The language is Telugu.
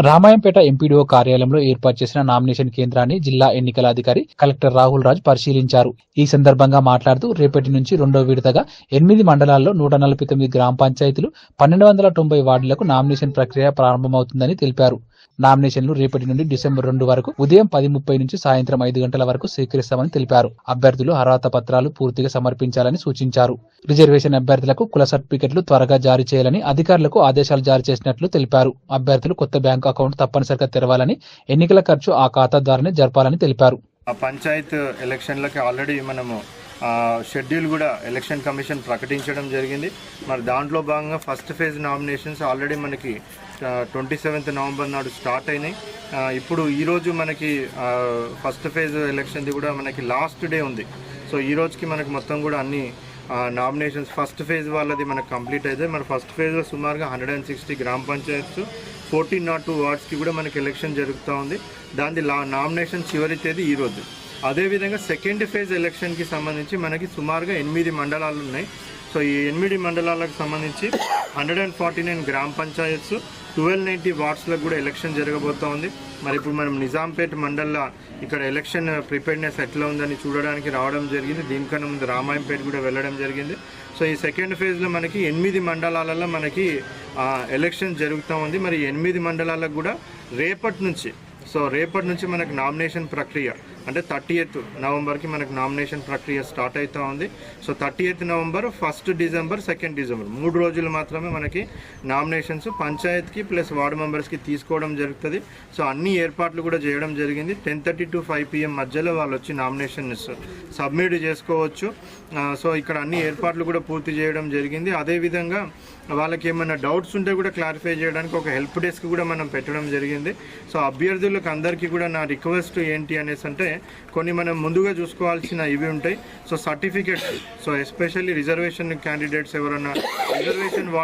రామాయంపేట ఎంపీడీఓ కార్యాలయంలో ఏర్పాటు చేసిన నామినేషన్ కేంద్రాన్ని జిల్లా ఎన్నికల అధికారి కలెక్టర్ రాహుల్ రాజ్ పరిశీలించారు. ఈ సందర్భంగా మాట్లాడుతూ రేపటి నుంచి రెండో విడతగా ఎనిమిది మండలాల్లో నూట నలభై తొమ్మిది గ్రామ పంచాయతీలు పన్నెండు వందల తొంభై వార్డులకు నామినేషన్ ప్రక్రియ ప్రారంభమవుతుందని తెలిపారు. నామినేషన్లు రేపటి నుండి డిసెంబర్ రెండు వరకు ఉదయం పది ముప్పై నుంచి సాయంత్రం ఐదు గంటల వరకు స్వీకరిస్తామని తెలిపారు. అభ్యర్థులు అర్హత పత్రాలు పూర్తిగా సమర్పించాలని సూచించారు. రిజర్వేషన్ అభ్యర్థులకు కుల సర్టిఫికెట్లు త్వరగా జారీ చేయాలని అధికారులకు ఆదేశాలు జారీ చేసినట్లు తెలిపారు. అభ్యర్థులు కొత్త బ్యాంకు అకౌంట్ తప్పనిసరిగా తెరవాలని ఎన్నికల ఖర్చు ఆ ఖాతా ద్వారానే జరపాలని తెలిపారు. ఆ పంచాయత్ ఎలక్షన్లకి ఆల్రెడీ మనము షెడ్యూల్ కూడా ఎలక్షన్ కమిషన్ ప్రకటించడం జరిగింది. మరి దాంట్లో భాగంగా ఫస్ట్ ఫేజ్ నామినేషన్స్ ఆల్రెడీ మనకి ట్వంటీ సెవెంత్ నవంబర్ నాడు స్టార్ట్ అయినాయి. ఇప్పుడు ఈరోజు మనకి ఫస్ట్ ఫేజ్ ఎలక్షన్ది కూడా మనకి లాస్ట్ డే ఉంది. సో ఈ రోజుకి మనకి మొత్తం కూడా అన్ని నామినేషన్స్ ఫస్ట్ ఫేజ్ వాళ్ళది మనకు కంప్లీట్ అయితే మన ఫస్ట్ ఫేజ్లో సుమారుగా హండ్రెడ్ అండ్ సిక్స్టీ గ్రామ పంచాయత్స్ ఫోర్టీన్ నాట్ టూ వార్డ్స్కి కూడా మనకి ఎలక్షన్ జరుగుతూ ఉంది. దాని లా నామినేషన్ చివరి తేదీ ఈరోజు అదేవిధంగా సెకండ్ ఫేజ్ ఎలక్షన్కి సంబంధించి మనకి సుమారుగా ఎనిమిది మండలాలు ఉన్నాయి. సో ఈ ఎనిమిది మండలాలకు సంబంధించి హండ్రెడ్ అండ్ ఫార్టీ నైన్ గ్రామ పంచాయత్స్ ట్వెల్వ్ నైంటీ వార్డ్స్లకు కూడా ఎలక్షన్ జరగబోతా ఉంది. మరి ఇప్పుడు మనం నిజాంపేట్ మండల్లో ఇక్కడ ఎలక్షన్ ప్రిపేర్నెస్ ఎట్లా ఉందని చూడడానికి రావడం జరిగింది. దీనికన్నా ముందు రామాయంపేట కూడా వెళ్ళడం జరిగింది. సో ఈ సెకండ్ ఫేజ్లో మనకి ఎనిమిది మండలాలలో మనకి ఎలక్షన్ జరుగుతూ ఉంది. మరి ఎనిమిది మండలాలకు కూడా రేపటి నుంచి సో రేపటి నుంచి మనకు నామినేషన్ ప్రక్రియ అంటే థర్టీ ఎయిత్ నవంబర్కి మనకు నామినేషన్ ప్రక్రియ స్టార్ట్ అవుతూ ఉంది. So thirty eighth November first December second December. మూడు రోజులు మాత్రమే మనకి నామినేషన్స్ పంచాయత్కి ప్లస్ వార్డు మెంబర్స్కి తీసుకోవడం జరుగుతుంది. సో అన్ని ఏర్పాట్లు కూడా చేయడం జరిగింది. Ten thirty to five PM మధ్యలో వాళ్ళు వచ్చి నామినేషన్ సబ్మిట్ చేసుకోవచ్చు. సో ఇక్కడ అన్ని ఏర్పాట్లు కూడా పూర్తి చేయడం జరిగింది. అదేవిధంగా వాళ్ళకి ఏమైనా డౌట్స్ ఉంటే కూడా క్లారిఫై చేయడానికి ఒక హెల్ప్ డెస్క్ కూడా మనం పెట్టడం జరిగింది. సో అభ్యర్థులు అభ్యర్థులకు అందరికీ కూడా నా రిక్వెస్ట్ ఏంటి అనేసి అంటే కొన్ని మనం ముందుగా చూసుకోవాల్సిన ఇవి ఉంటాయి. So certificates so especially reservation candidates ఎవరన్నా రిజర్వేషన్ వార్డ్స్